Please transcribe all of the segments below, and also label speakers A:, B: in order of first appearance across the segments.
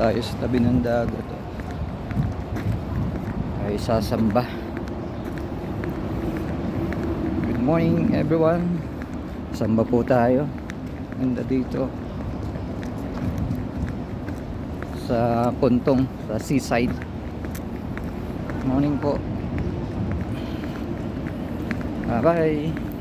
A: tayo sa tabi ng dagat. Ay sasamba. Good morning everyone. Samba po tayo. Ganda dito. Sa Kuntong, sa seaside. Morning po. Bye-bye.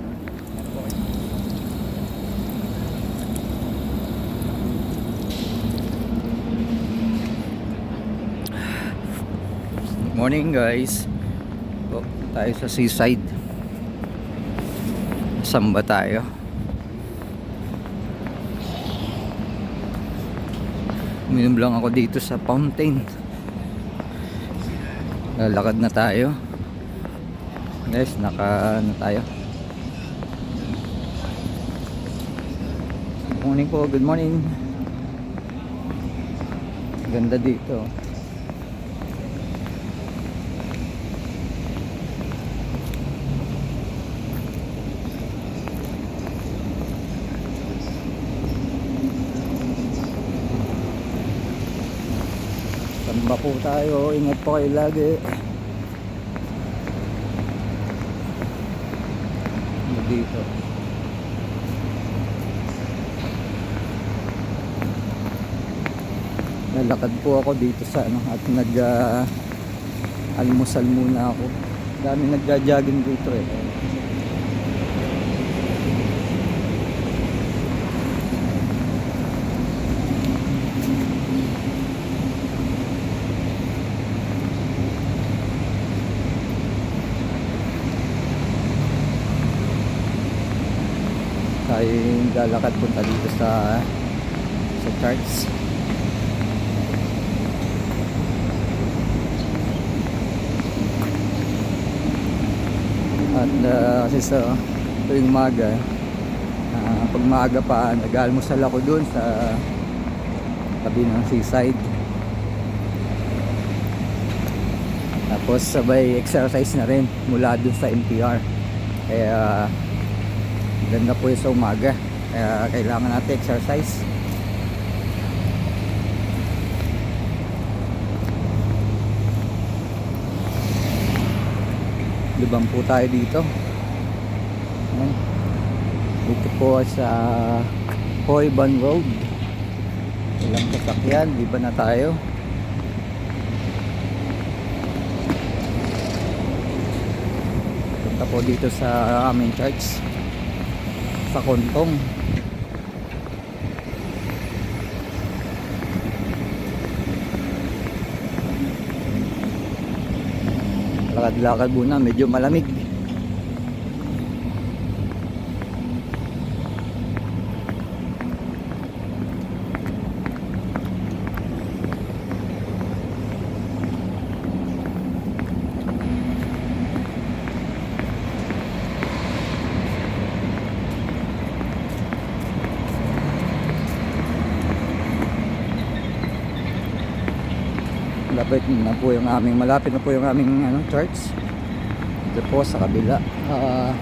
A: Morning guys. Po, tayo sa seaside. Samba tayo. Uminom lang ako dito sa fountain. Lalakad na tayo. Guys, naka ano tayo? Good morning po, good morning. Ganda dito. Samba po tayo. Ingat po kayo lagi. Ano dito? Nalakad po ako dito sa ano at nag ah, almusal muna ako. Dami nagja-jogging dito eh. Tayo lalakad punta dito sa sa church at uh, kasi sa tuwing umaga uh, pag maaga pa nag-almusal ako dun sa tabi ng seaside. Tapos sabay exercise na rin mula dun sa NPR kaya Ganda po sa umaga. Kaya kailangan natin exercise. Libang po tayo dito. Ayan. Dito po sa Hoyban Road. Ilang sasakyan, di ba na tayo? Punta po dito sa aming church sa kontong. Lakad-lakad muna medyo malamig Lapit na po yung aming malapit na po yung aming ano, church. Ito po sa kabila. Ito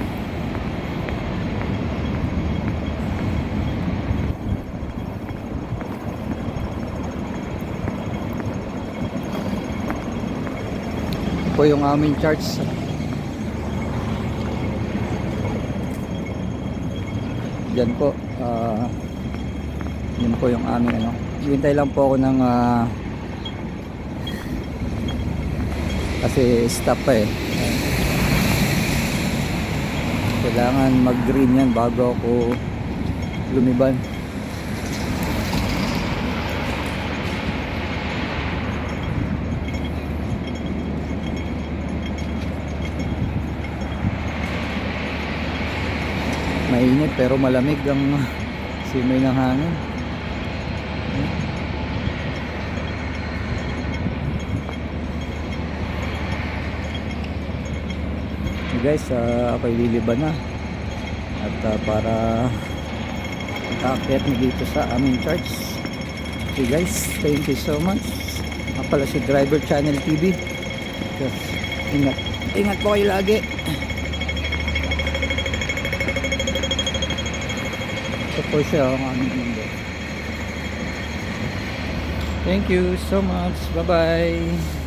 A: po yung aming church. Diyan po. ah yun po yung aming ano. Hintay lang po ako ng ah, kasi stop pa eh. Kailangan mag green yan bago ako lumiban. Mainit pero malamig ang simoy ng hangin guys, uh, ako'y liliban na. At uh, para na dito sa aming church. Okay guys, thank you so much. Pala si Driver Channel TV. So, ingat, ingat po kayo lagi. Ito po siya ang aming mundo. Thank you so much. Bye-bye.